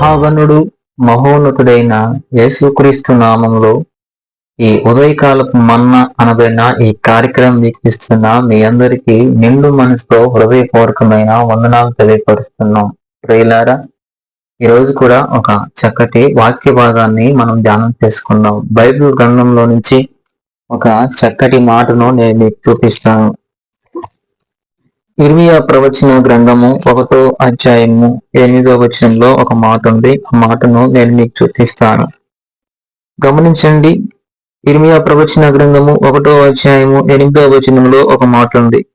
మహాగణుడు మహోన్నతుడైన యేసుక్రీస్తు నామంలో ఈ ఉదయకాలపు మన్న అనబడిన ఈ కార్యక్రమం వీక్షిస్తున్న మీ అందరికీ నిండు మనసుతో హృదయపూర్వకమైన వందనాలు తెలియపరుస్తున్నాం. ప్రియులారా ఈరోజు కూడా ఒక చక్కటి వాక్య భాగాన్ని మనం ధ్యానం చేసుకున్నాం బైబిల్ గ్రంథంలో నుంచి ఒక చక్కటి మాటను నేను మీకు చూపిస్తాను. ఇర్మియా ప్రవచన గ్రంథము ఒకటో అధ్యాయము ఎనిమిదో వచనంలో ఒక మాట ఉంది. ఆ మాటను నేను మీకు చూపిస్తాను. గమనించండి ఇర్మియా ప్రవచన గ్రంథము ఒకటో అధ్యాయము ఎనిమిదో వచనంలో ఒక మాట ఉంది.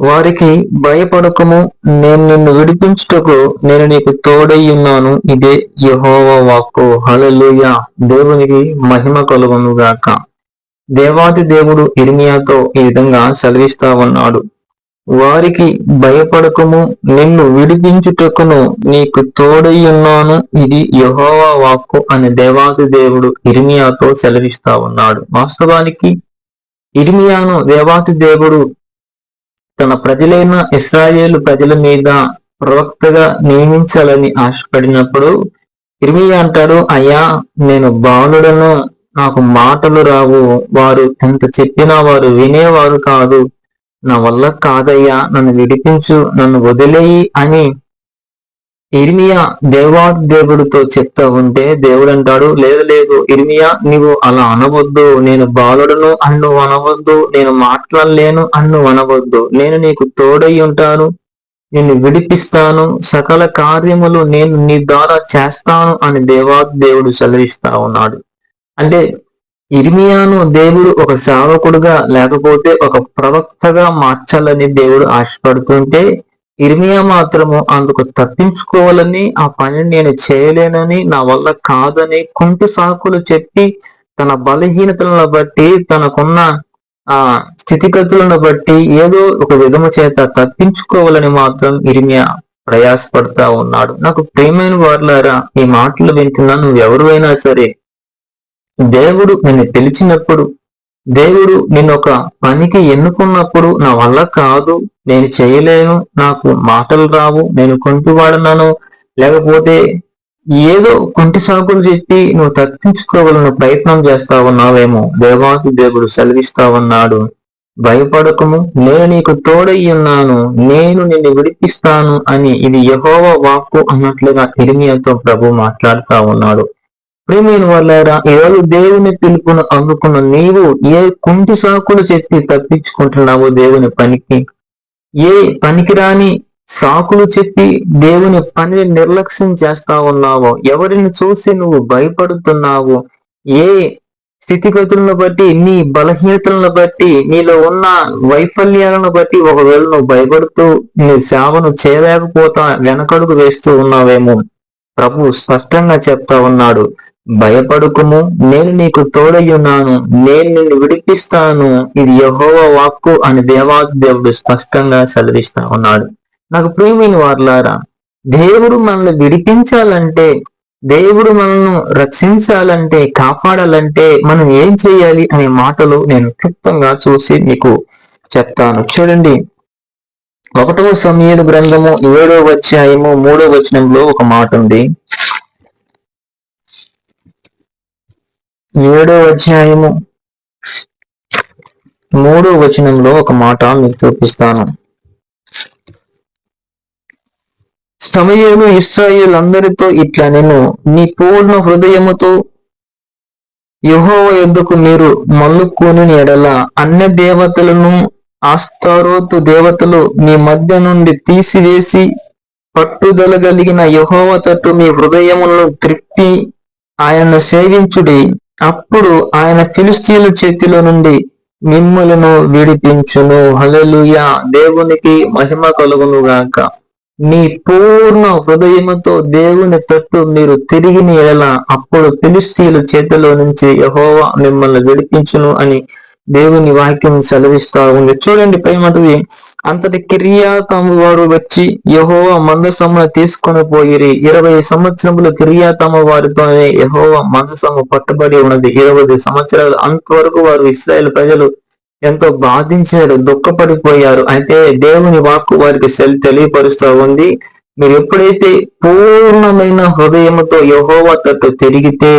వారికి భయపడకము నేను నిన్ను విడిపించుటకు నేను నీకు తోడై ఉన్నాను. ఇదే యహోవ వాక్కు. హలలుయ దేవునికి మహిమ కలుగును గాక దేవాది దేవుడు ఇర్మియాతో ఈ విధంగా సెలవిస్తా ఉన్నాడు. వారికి భయపడకము నిన్ను విడిపించుటకును నీకు తోడయ్యున్నాను ఇది యహోవా వాక్కు అనే దేవాది దేవుడు ఇర్మియాతో సెలవిస్తా ఉన్నాడు. వాస్తవానికి ఇర్మియాను దేవాతి దేవుడు తన ప్రజలైన ఇస్రాయేల్ ప్రజల మీద ప్రవక్తగా నియమించాలని ఆశపడినప్పుడు ఇర్మియా అంటాడు అయ్యా నేను బాలుడను నాకు మాటలు రావు. వారు ఎంత చెప్పినా వారు వినేవారు కాదు. నా వల్ల కాదయ్యా నన్ను విడిపించు నన్ను వదిలేయి అని ఇర్మియా దేవా దేవుడితో చెప్తా ఉంటే దేవుడు అంటాడు లేదు లేదు ఇర్మియా నీవు అలా అనవద్దు నేను బాలుడును అన్ను అనవద్దు నేను మాట్లాడలేను అన్ను అనవద్దు నేను నీకు తోడై ఉంటాను నిన్ను విడిపిస్తాను సకల కార్యములు నేను నీ ద్వారా చేస్తాను అని దేవా దేవుడు సెలవిస్తా ఉన్నాడు. అంటే ఇర్మియాను దేవుడు ఒక సేవకుడుగా లేకపోతే ఒక ప్రవక్తగా మార్చాలని దేవుడు ఆశపడుతుంటే ఇర్మియా మాత్రము అందుకు తప్పించుకోవాలని ఆ పని నేను చేయలేనని నా వల్ల కాదని కుంటి సాకులు చెప్పి తన బలహీనతలను బట్టి తనకున్న ఆ స్థితిగతులను బట్టి ఏదో ఒక విధము చేత తప్పించుకోవాలని మాత్రం ఇర్మియా ప్రయాసపడతా ఉన్నాడు. నాకు ప్రేమైన వారులారా ఈ మాటలు వింటున్నా నువ్వు ఎవరు సరే దేవుడు నిన్ను పిలిచినప్పుడు దేవుడు నిన్ను ఒక పనికి ఎన్నుకున్నప్పుడు నా వల్ల కాదు నేను చేయలేను నాకు మాటలు రావు నేను కొంటివాడన్నాను లేకపోతే ఏదో కొంటి సాకులు చెప్పి నువ్వు తప్పించుకోగలను ప్రయత్నం చేస్తా ఉన్నావేమో. దేవాతి దేవుడు సెలవిస్తా ఉన్నాడు. భయపడకము నేను నీకు తోడై ఉన్నాను నేను నిన్ను విడిపిస్తాను అని ఇది యహోవ వాక్కు అన్నట్లుగా ఇరిమియాతో ప్రభు మాట్లాడుతా ఉన్నాడు. ప్రేమైన వాళ్ళారా ఈరోజు దేవుని పిలుపును అందుకున్న నీవు ఏ కుంటి సాకులు చెప్పి తప్పించుకుంటున్నావో దేవుని పనికి? ఏ పనికిరాని సాకులు చెప్పి దేవుని పనిని నిర్లక్ష్యం చేస్తా ఉన్నావో? ఎవరిని చూసి నువ్వు భయపడుతున్నావు? ఏ స్థితిగతులను బట్టి నీ బలహీనతలను బట్టి నీలో ఉన్న వైఫల్యాలను బట్టి ఒకవేళ నువ్వు భయపడుతూ నీ సేవను చేయలేకపోతా వెనకడుగు వేస్తూ ఉన్నావేమో? ప్రభు స్పష్టంగా చెప్తా ఉన్నాడు. భయపడుకుము. నేను నీకు తోడయ్యున్నాను. నేను నిన్ను విడిపిస్తాను. ఇది యహోవ వాక్కు అని దేవాది దేవుడు స్పష్టంగా సెలవిస్తా ఉన్నాడు. నాకు ప్రేమిని వార్లారా దేవుడు మనల్ని విడిపించాలంటే దేవుడు మనల్ని రక్షించాలంటే కాపాడాలంటే మనం ఏం చేయాలి అనే మాటలు నేను క్లుప్తంగా చూసి మీకు చెప్తాను. చూడండి. ఒకటవ సమయలు గ్రంథము ఏడో అధ్యాయము మూడో వచనంలో ఒక మాట ఉంది. ఏడో అధ్యాయము మూడో వచనంలో ఒక మాట మీకు చూపిస్తాను. సమయము ఇస్రాయిల్ అందరితో ఇట్లా నేను నీ పూర్ణ హృదయముతో యుహోవ యుద్ధకు మీరు మల్లుకొని ఎడల అన్య దేవతలను ఆస్తారోతు దేవతలు మీ మధ్య నుండి తీసివేసి పట్టుదల కలిగిన యహోవ తట్టు మీ హృదయములను త్రిప్పి ఆయన సేవించుడి. అప్పుడు ఆయన ఫిలిస్తీన్ల చేతిలో నుండి మిమ్మలను విడిపించును. హలలుయా దేవునికి మహిమ కలుగును గాక మీ పూర్ణ హృదయముతో దేవుని తట్టు మీరు తిరిగిన ఎలా అప్పుడు ఫిలిస్తీన్ల చేతిలో నుంచి యహోవా మిమ్మల్ని విడిపించును అని దేవుని వాక్యం సెలవిస్తా ఉంది. చూడండి ప్రేమది అంతటి కిరియాతము వారు వచ్చి యహోవ మందసమును తీసుకొని పోయిరి. ఇరవై సంవత్సరములు కిరియాతమ వారితోనే యహోవ మందసము పట్టుబడి ఉన్నది. ఇరవై సంవత్సరాలు అంతవరకు వారు ఇస్రాయేల్ ప్రజలు ఎంతో బాధించారు దుఃఖపడిపోయారు. అయితే దేవుని వాక్కు వారికి సెల్ తెలియపరుస్తూ ఉంది. మీరు ఎప్పుడైతే పూర్ణమైన హృదయముతో యహోవా తట్టు తిరిగితే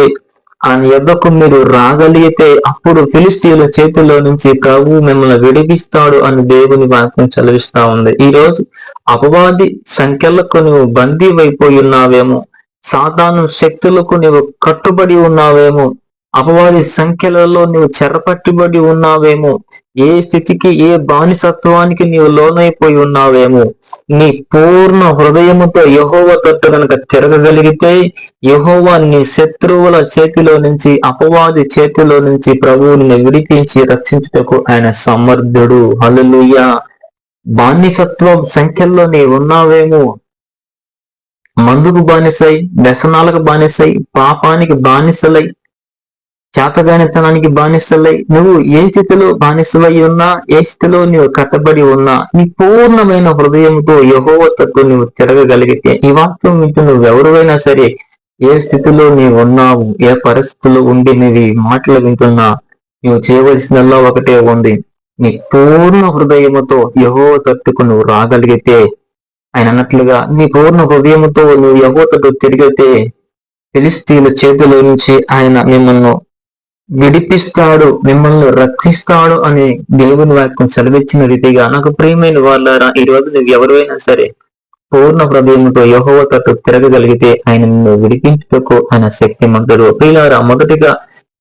ఆయన యొద్దకు మీరు రాగలిగితే అప్పుడు ఫిలిస్టీల చేతిలో నుంచి ప్రభు మిమ్మల్ని విడిపిస్తాడు అని దేవుని వాక్యం చదివిస్తా ఉంది. ఈ రోజు అపవాది సంఖ్యలకు నువ్వు బందీ అయిపోయి ఉన్నావేమో సాధారణ శక్తులకు నువ్వు కట్టుబడి ఉన్నావేమో అపవాది సంఖ్యలలో నీవు చెరపట్టుబడి ఉన్నావేమో? ఏ స్థితికి ఏ బానిసత్వానికి నీవు లోనైపోయి ఉన్నావేమో? నీ పూర్ణ హృదయముతో యహోవ తట్టు కనుక తిరగగలిగితే యహోవా నీ శత్రువుల చేతిలో నుంచి అపవాది చేతిలో నుంచి ప్రభువుని విడిపించి రక్షించుటకు ఆయన సమర్థుడు. హలలుయ బానిసత్వం సంఖ్యల్లో నీ ఉన్నావేమో? మందుకు బానిసై వ్యసనాలకు బానిసై పాపానికి బానిసలై చేతగానితనానికి బానిసలై నువ్వు ఏ స్థితిలో బానిసలై ఉన్నా ఏ స్థితిలో నువ్వు కట్టబడి ఉన్నా నీ పూర్ణమైన హృదయంతో యహోవ నువ్వు తిరగగలిగితే ఈ వాక్యం వింటూ నువ్వు ఎవరువైనా సరే ఏ స్థితిలో నీవు ఉన్నావు ఏ పరిస్థితుల్లో ఉండి నీవి మాటలు వింటున్నా నువ్వు చేయవలసిందల్లా ఒకటే ఉంది. నీ పూర్ణ హృదయముతో యహో తట్టుకు నువ్వు రాగలిగితే ఆయన అన్నట్లుగా నీ పూర్ణ హృదయముతో నువ్వు యహో తట్టు తిరిగితే ఫిలిస్తీన్ల చేతిలో నుంచి ఆయన మిమ్మల్ని విడిపిస్తాడు మిమ్మల్ని రక్షిస్తాడు అని దేవుని వాక్యం చదివించిన రీతిగా నాకు ప్రియమైన వాళ్ళారా ఈ రోజు నువ్వు ఎవరైనా సరే పూర్ణ హృదయంతో యహోవ తట్టు తిరగగలిగితే ఆయన నిన్ను విడిపించుటకు ఆయన శక్తి మంతుడు ప్రియులారా మొదటిగా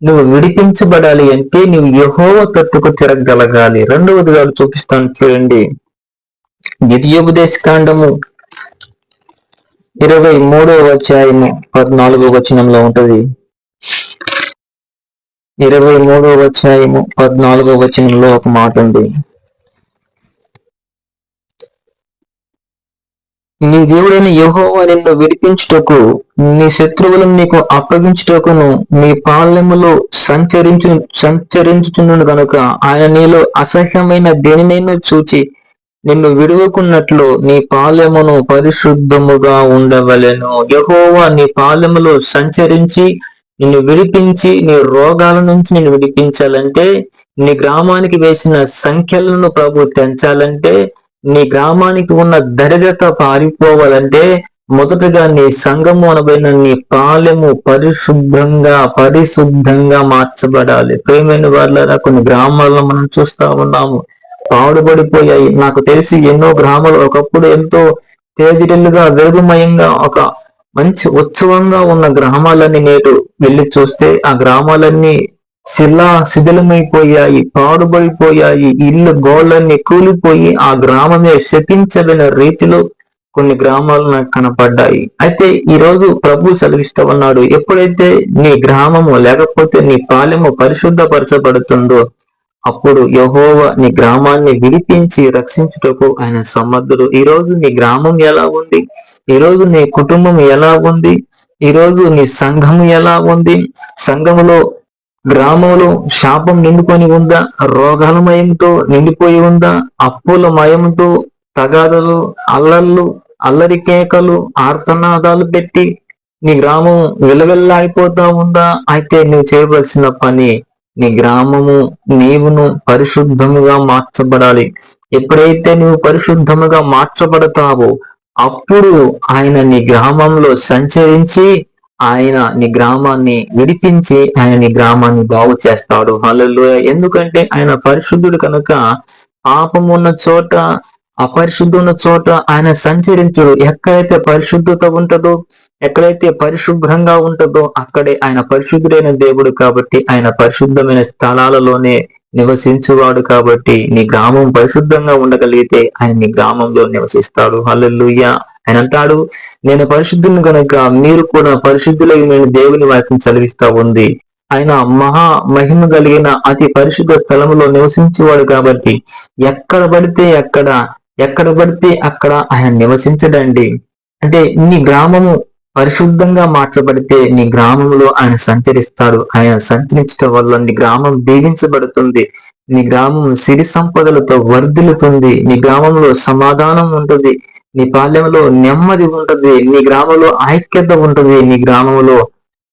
నువ్వు విడిపించబడాలి అంటే నువ్వు యహోవ తట్టుకు తిరగగలగాలి. రెండవదిగా చూపిస్తాను చూడండి. ద్వితీయోపదేశ కాండము ఇరవై మూడవ అధ్యాయము పద్నాలుగో వచనంలో ఉంటది. ఇరవై మూడవ అధ్యాయము పద్నాలుగో వచనంలో ఒక మాట ఉంది. నీ దేవుడైన యహోవా నిన్ను విడిపించుటకు నీ శత్రువులను నీకు అప్పగించుటకును నీ పాలెములో సంచరించు సంచరించుచుండు కనుక ఆయన నీలో అసహ్యమైన దేనినైనా చూచి నిన్ను విడువకున్నట్లు నీ పాలెమును పరిశుద్ధముగా ఉండవలెను. యహోవా నీ పాలెములో సంచరించి నిన్ను విడిపించి నీ రోగాల నుంచి నిన్ను విడిపించాలంటే నీ గ్రామానికి వేసిన సంఖ్యలను ప్రభు తెంచాలంటే నీ గ్రామానికి ఉన్న దరిద్రత పారిపోవాలంటే మొదటగా నీ సంఘము అనబడిన నీ పాలెము పరిశుభ్రంగా పరిశుద్ధంగా మార్చబడాలి. ప్రేమైన వాళ్ళ కొన్ని గ్రామాల్లో మనం చూస్తా ఉన్నాము. పాడుబడిపోయాయి. నాకు తెలిసి ఎన్నో గ్రామాలు ఒకప్పుడు ఎంతో తేదిరెల్లుగా వెలుగుమయంగా ఒక మంచి ఉత్సవంగా ఉన్న గ్రామాలన్నీ నేడు వెళ్ళి చూస్తే ఆ గ్రామాలన్నీ శిలా శిథిలమైపోయాయి పాడుబడిపోయాయి ఇల్లు గోళ్ళన్నీ కూలిపోయి ఆ గ్రామమే శపించబడిన రీతిలో కొన్ని గ్రామాలు నాకు కనపడ్డాయి. అయితే ఈ రోజు ప్రభు సెలవిస్తూ ఉన్నాడు ఎప్పుడైతే నీ గ్రామము లేకపోతే నీ పాలెము పరిశుద్ధపరచబడుతుందో అప్పుడు యహోవ నీ గ్రామాన్ని విడిపించి రక్షించుటకు ఆయన సమర్థుడు. ఈ రోజు నీ గ్రామం ఎలా ఉంది? ఈ రోజు నీ కుటుంబం ఎలా ఉంది? ఈ రోజు నీ సంఘం ఎలా ఉంది? సంఘములో గ్రామంలో శాపం నిండుకొని ఉందా? రోగాల మయంతో నిండిపోయి ఉందా? అప్పుల మయంతో తగాదలు అల్లర్లు అల్లరి కేకలు ఆర్తనాదాలు పెట్టి నీ గ్రామం విలవెల్లాడిపోతా ఉందా? అయితే నువ్వు చేయవలసిన పని నీ గ్రామము నీవును పరిశుద్ధముగా మార్చబడాలి. ఎప్పుడైతే నువ్వు పరిశుద్ధముగా మార్చబడతావో అప్పుడు ఆయన నీ గ్రామంలో సంచరించి ఆయన నీ గ్రామాన్ని విడిపించి ఆయన నీ గ్రామాన్ని బాగు చేస్తాడు. హలలు ఎందుకంటే ఆయన పరిశుద్ధుడు కనుక పాపం ఉన్న చోట అపరిశుద్ధి ఉన్న చోట ఆయన సంచరించుడు. ఎక్కడైతే పరిశుద్ధత ఉంటుందో ఎక్కడైతే పరిశుభ్రంగా ఉంటుందో అక్కడే ఆయన పరిశుద్ధుడైన దేవుడు కాబట్టి ఆయన పరిశుద్ధమైన స్థలాలలోనే నివసించువాడు కాబట్టి నీ గ్రామం పరిశుద్ధంగా ఉండగలిగితే ఆయన నీ గ్రామంలో నివసిస్తాడు. హల్లెలూయ. ఆయన అంటాడు నేను పరిశుద్ధుని కనుక మీరు కూడా పరిశుద్ధులై నేను దేవుని వాక్యం చదివిస్తా ఉంది. ఆయన మహా మహిమ కలిగిన అతి పరిశుద్ధ స్థలంలో నివసించేవాడు కాబట్టి ఎక్కడ పడితే ఎక్కడ ఎక్కడ పడితే అక్కడ ఆయన నివసించడండి. అంటే నీ గ్రామము పరిశుద్ధంగా మార్చబడితే నీ గ్రామంలో ఆయన సంచరిస్తాడు. ఆయన సంచరించడం వల్ల నీ గ్రామం దీవించబడుతుంది. నీ గ్రామం సిరి సంపదలతో వర్ధిల్లుతుంది. నీ గ్రామంలో సమాధానం ఉంటుంది. నీ పాలెంలో నెమ్మది ఉంటుంది. నీ గ్రామంలో ఐక్యత ఉంటుంది. నీ గ్రామంలో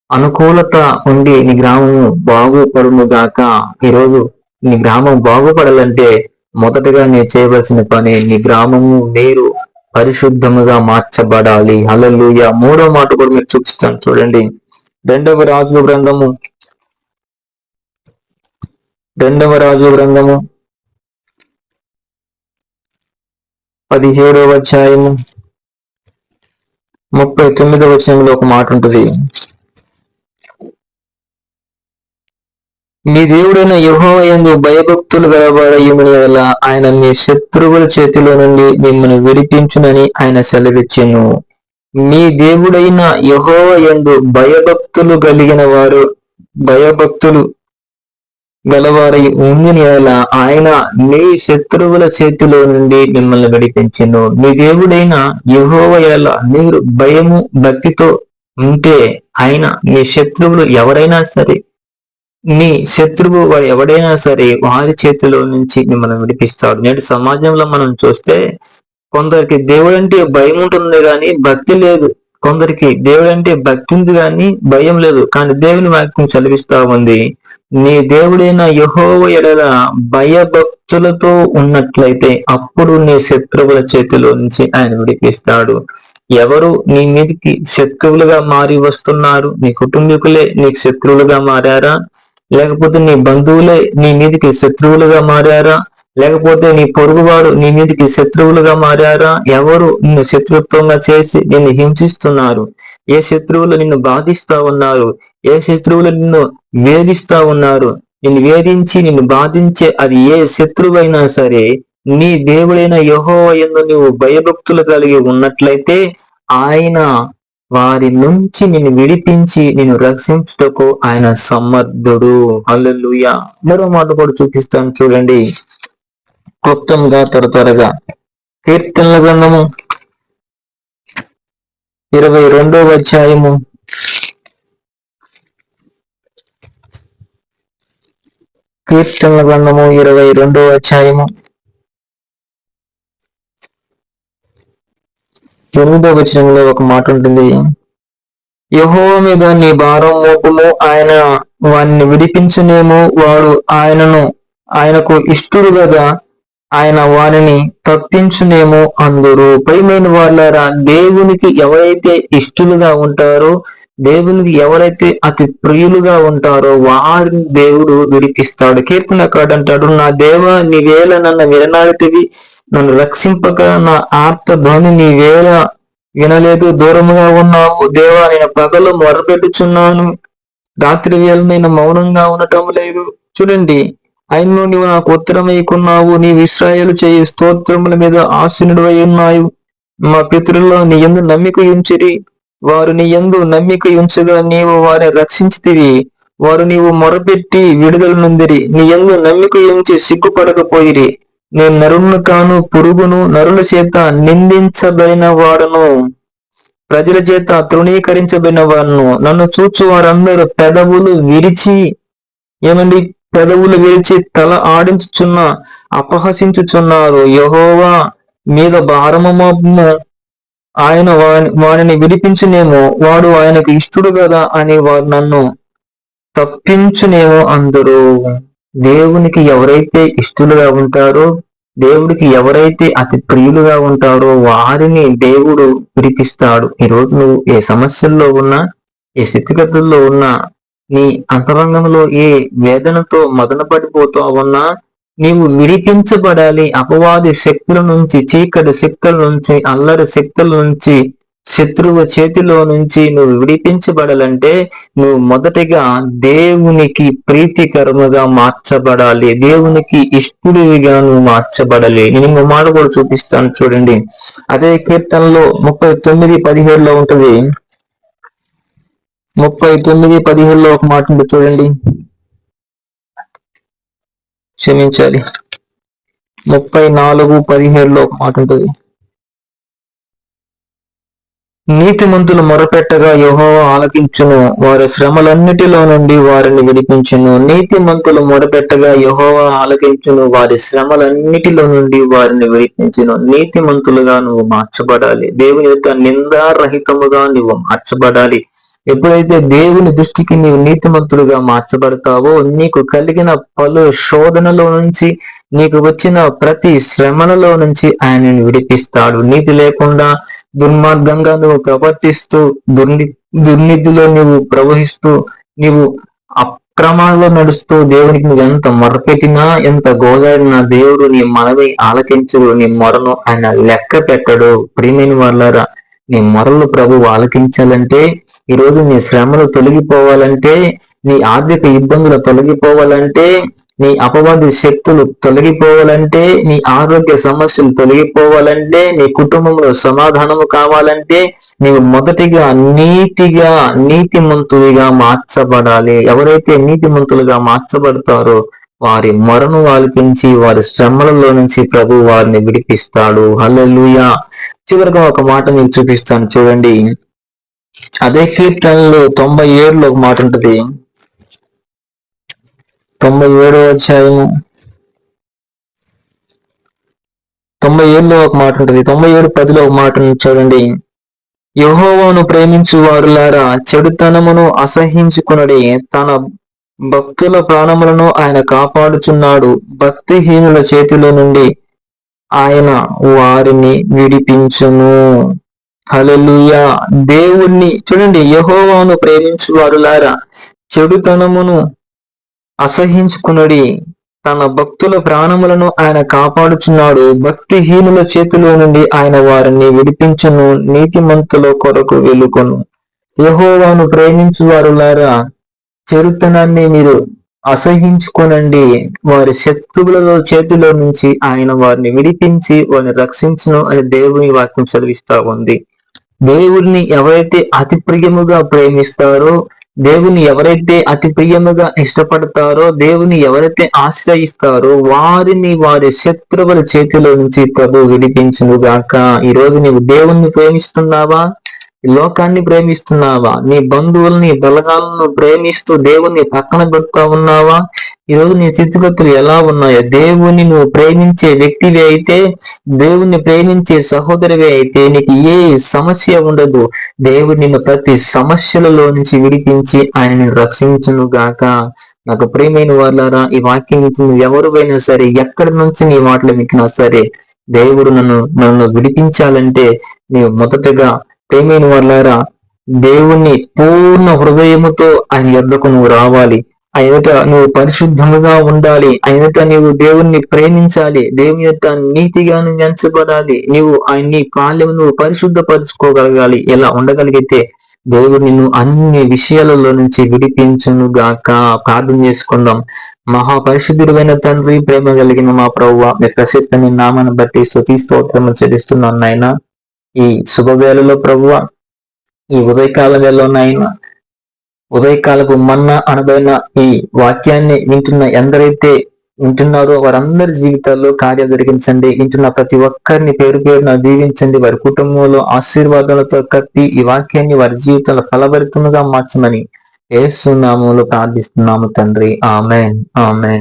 అనుకూలత ఉండి నీ గ్రామము బాగుపడును గాక ఈరోజు నీ గ్రామం బాగుపడాలంటే మొదటగా నేను చేయవలసిన పని నీ గ్రామము నీరు పరిశుద్ధముగా మార్చబడాలి. అలలుయ మూడో మాట కూడా మీరు చూపిస్తాను. చూడండి. రెండవ రాజు గ్రంథము. రెండవ రాజు గ్రంథము. పదిహేడవ అధ్యాయము. ముప్పై తొమ్మిదవ వచనంలో ఒక మాట ఉంటుంది. మీ దేవుడైన యహోవయందు భయభక్తులు గలవారయ్యుని వల్ల ఆయన మీ శత్రువుల చేతిలో నుండి మిమ్మల్ని విడిపించునని ఆయన సెలవిచ్చెను. మీ దేవుడైన యహోవ యందు భయభక్తులు కలిగిన వారు భయభక్తులు గలవారై ఉండిన వల్ల ఆయన మీ శత్రువుల చేతిలో నుండి మిమ్మల్ని విడిపించెను. మీ దేవుడైన యెహోవా మీరు భయము భక్తితో ఉంటే ఆయన మీ శత్రువులు ఎవరైనా సరే నీ శత్రువు వాడు ఎవడైనా సరే వారి చేతిలో నుంచి మిమ్మల్ని విడిపిస్తాడు. నేటి సమాజంలో మనం చూస్తే కొందరికి దేవుడు అంటే భయం ఉంటుంది కానీ భక్తి లేదు. కొందరికి దేవుడు అంటే భక్తి ఉంది కానీ భయం లేదు. కానీ దేవుని వాక్యం చదివిస్తా ఉంది. నీ దేవుడైన యహోవ ఎడల భయభక్తులతో ఉన్నట్లయితే అప్పుడు నీ శత్రువుల చేతిలో నుంచి ఆయన విడిపిస్తాడు. ఎవరు నీ మీదకి శత్రువులుగా మారి వస్తున్నారు? నీ కుటుంబీకులే నీకు శత్రువులుగా మారారా? లేకపోతే నీ బంధువులే నీ మీదకి శత్రువులుగా మారారా? లేకపోతే నీ పొరుగువాడు నీ మీదకి శత్రువులుగా మారారా? ఎవరు నిన్ను శత్రుత్వంగా చేసి నిన్ను హింసిస్తున్నారు? ఏ శత్రువులు నిన్ను బాధిస్తా ఉన్నారు? ఏ శత్రువులు నిన్ను వేధిస్తా ఉన్నారు? నిన్ను వేధించి నిన్ను బాధించే అది ఏ శత్రువైనా సరే నీ దేవుడైన యహో ఎందు నువ్వు భయభక్తులు కలిగి ఉన్నట్లయితే ఆయన వారి నుంచి నిన్ను విడిపించి నిన్ను రక్షించుటకు ఆయన సమర్థుడు. హల్లెలూయా. మరో మాట కూడా చూపిస్తాను చూడండి. క్లుప్తంగా త్వర త్వరగా. కీర్తనల గ్రంథము ఇరవై రెండవ అధ్యాయము. కీర్తనల గ్రంథము ఇరవై రెండవ అధ్యాయము. ఎనిమిదవ వచనంలో ఒక మాట ఉంటుంది. యహోవ మీద నీ భారం మోపము ఆయన వారిని విడిపించునేమో. వాడు ఆయనను ఆయనకు ఇష్టుడు కదా ఆయన వారిని తప్పించునేమో అందరూ. ప్రియమైన వాళ్ళారా దేవునికి ఎవరైతే ఇష్టలుగా ఉంటారో దేవునికి ఎవరైతే అతి ప్రియులుగా ఉంటారో వారిని దేవుడు విడిపిస్తాడు. కీర్తనకాడు అంటాడు నా దేవ నీవేళ నన్ను విననాడితివి నన్ను రక్షింపక నా ఆర్త ధ్వని నీవేళ వినలేదు. దూరముగా ఉన్నావు. దేవా నేను పగలు మొరపెట్టుచున్నాను. రాత్రి వేళ నేను మౌనంగా ఉండటం లేదు. చూడండి అయినను నీవు నాకు ఉత్తరమైకున్నావు నీ విశ్రాయలు చేయి స్తోత్రముల మీద ఆశీనుడు ఉన్నావు. మా పితరుల్లో నీ ఎందు నమ్మిక ఉంచిరి. వారు నీ ఎందు నమ్మిక ఉంచగా నీవు వారిని రక్షించితివి. వారు నీవు మొరపెట్టి విడుదల నుందిరి. నీ ఎందు నమ్మిక ఉంచి సిగ్గుపడకపోయిరి. నేను నరుణ్ణు కాను పురుగును నరుల చేత నిందించబడిన వాడును ప్రజల చేత తృణీకరించబడిన వాడును నన్ను చూచు వారందరూ పెదవులు విరిచి ఏమండి? పెదవులు విరిచి తల ఆడించుచున్న అపహసించుచున్నారు. యహోవా మీద భారమము ఆయన వాడిని వారిని విడిపించునేమో. వాడు ఆయనకు ఇష్టడు కదా అని వారు నన్ను తప్పించునేమో అందరూ. దేవునికి ఎవరైతే ఇష్టలుగా ఉంటారో దేవుడికి ఎవరైతే అతి ప్రియులుగా ఉంటారో వారిని దేవుడు విడిపిస్తాడు. ఈ రోజు నువ్వు ఏ సమస్యల్లో ఉన్నా ఏ స్థితిగతుల్లో ఉన్నా నీ అంతరంగంలో ఏ వేదనతో మదన పడిపోతూ ఉన్నా నీవు విడిపించబడాలి. అపవాది శక్తుల నుంచి చీకటి శక్తుల నుంచి అల్లరి శక్తుల నుంచి శత్రువు చేతిలో నుంచి నువ్వు విడిపించబడాలంటే నువ్వు మొదటిగా దేవునికి ప్రీతికరముగా మార్చబడాలి. దేవునికి ఇష్టడివిగా నువ్వు మార్చబడాలి. నేను ఇంకో మాట కూడా చూపిస్తాను చూడండి. అదే కీర్తనలో ముప్పై తొమ్మిది పదిహేడులో ఉంటుంది. ముప్పై తొమ్మిది పదిహేడులో ఒక మాట ఉంది చూడండి. క్షమించాలి. ముప్పై నాలుగు పదిహేడులో ఒక మాట ఉంటుంది. నీతిమంతులు మొరపెట్టగా యెహోవా ఆలకించును. వారి శ్రమలన్నిటిలో నుండి వారిని విడిపించును. నీతిమంతులు మొరపెట్టగా యహోవా ఆలకించును. వారి శ్రమలన్నిటిలో నుండి వారిని విడిపించును. నీతిమంతులుగా నువ్వు మార్చబడాలి. దేవుని యొక్క నిందారహితముగా నువ్వు మార్చబడాలి. ఎప్పుడైతే దేవుని దృష్టికి నీవు నీతిమంతులుగా మార్చబడతావో నీకు కలిగిన పలు శోధనలో నుంచి నీకు వచ్చిన ప్రతి శ్రమలలో నుంచి ఆయనను విడిపిస్తాడు. నీతి లేకుండా దుర్మార్గంగా నువ్వు ప్రవర్తిస్తూ దుర్ని దుర్నిధిలో నువ్వు ప్రవహిస్తూ నీవు అక్రమాల్లో నడుస్తూ దేవునికి నువ్వు ఎంత మొరపెట్టినా ఎంత గోదాడినా దేవుడు నీ మనవి ఆలకించడు నీ మొరను ఆయన లెక్క పెట్టడు. ప్రియమైన వాళ్ళారా నీ మొరలు ప్రభు ఆలకించాలంటే ఈరోజు నీ శ్రమలు తొలగిపోవాలంటే నీ ఆర్థిక ఇబ్బందులు తొలగిపోవాలంటే నీ అపవాది శక్తులు తొలగిపోవాలంటే నీ ఆరోగ్య సమస్యలు తొలగిపోవాలంటే నీ కుటుంబంలో సమాధానము కావాలంటే నీవు మొదటిగా నీతిగా నీతిమంతుడిగా మార్చబడాలి. ఎవరైతే నీతిమంతులుగా మార్చబడతారో వారి మరణం ఆలపించి వారి శ్రమలలో నుంచి ప్రభు వారిని విడిపిస్తాడు. హలలుయా చివరిగా ఒక మాట నేను చూపిస్తాను. చూడండి. అదే కీర్తనలో తొంభై ఏడులో ఒక మాట ఉంటుంది. తొంభై ఏడో అధ్యాయము. తొంభై ఏడులో ఒక మాట ఉంటుంది. తొంభై ఏడు పదిలో ఒక మాట చూడండి. యహోవాను ప్రేమించు వారులారా చెడుతనమును అసహించుకునడి తన భక్తుల ప్రాణములను ఆయన కాపాడుచున్నాడు. భక్తిహీనుల చేతిలో నుండి ఆయన వారిని విడిపించును. హలలుయా దేవుణ్ణి చూడండి యహోవాను ప్రేమించు వారులారా చెడుతనమును అసహించుకునడి. తన భక్తుల ప్రాణములను ఆయన కాపాడుచున్నాడు. భక్తిహీనుల చేతిలో నుండి ఆయన వారిని విడిపించును. నీతిమంతుల కొరకు వెలుకొను యహోవాను ప్రేమించు వారులారా చెరుతనాన్ని మీరు అసహించుకోనండి. వారి శత్రువుల చేతిలో నుంచి ఆయన వారిని విడిపించి వారిని రక్షించును అని దేవుని వాక్యం చదివిస్తా ఉంది. దేవుడిని ఎవరైతే అతి ప్రియముగా ప్రేమిస్తారో దేవుని ఎవరైతే అతి ప్రియముగా ఇష్టపడతారో దేవుని ఎవరైతే ఆశ్రయిస్తారో వారిని వారి శత్రువుల చేతిలో నుంచి ప్రభు విడిపించును గాక ఈ రోజు నీవు దేవుణ్ణి ప్రేమిస్తున్నావా? లోకాన్ని ప్రేమిస్తున్నావా? నీ బంధువుల్ని బలగాలను ప్రేమిస్తూ దేవుణ్ణి పక్కన పెడతా ఉన్నావా? ఈరోజు నీ స్థితిగతులు ఎలా ఉన్నాయో? దేవుని నువ్వు ప్రేమించే వ్యక్తివి అయితే దేవుణ్ణి ప్రేమించే సహోదరివి అయితే నీకు ఏ సమస్య ఉండదు. దేవుడు నిన్ను ప్రతి సమస్యలలో నుంచి విడిపించి ఆయనను రక్షించును గాక. నాకు ప్రేమైన వాళ్ళారా ఈ వాక్యం నువ్వు ఎవరివైనా సరే ఎక్కడి నుంచి నీ మాటలు వింటున్నా సరే దేవుడు నన్ను నన్ను విడిపించాలంటే నీవు మొదటగా ప్రేమైన వాళ్ళారా దేవుణ్ణి పూర్ణ హృదయముతో ఆయన యొద్దకు నువ్వు రావాలి. ఆయనట నువ్వు పరిశుద్ధముగా ఉండాలి. ఆయనట నీవు దేవుణ్ణి ప్రేమించాలి. దేవుని యొక్క నీతిగా నువ్వు ఎంచబడాలి. నీవు ఆయన్ని పాలెము నువ్వు పరిశుద్ధపరచుకోగలగాలి. ఎలా ఉండగలిగితే దేవుడు నిన్ను అన్ని విషయాలలో నుంచి విడిపించును గాక ప్రార్థన చేసుకుందాం. మహాపరిశుద్ధుడైన తండ్రి ప్రేమ కలిగిన మా ప్రవ్వ మీ ప్రశస్తని నామాన్ని బట్టి స్థుతి స్తోత్రము చెల్లిస్తున్నాను నాయన. ఈ శుభవేళలో ప్రభువ ఈ ఉదయకాల వేళలోనైనా ఉదయకాలకు మన్న అనబడిన ఈ వాక్యాన్ని వింటున్న ఎందరైతే వింటున్నారో వారందరి జీవితాల్లో కార్యం జరిగించండి. వింటున్న ప్రతి ఒక్కరిని పేరు పేరున దీవించండి. వారి కుటుంబంలో ఆశీర్వాదాలతో కప్పి ఈ వాక్యాన్ని వారి జీవితంలో ఫలభరితముగా మార్చమని ఏసునామంలో ప్రార్థిస్తున్నాము తండ్రి. ఆమెన్. ఆమెన్.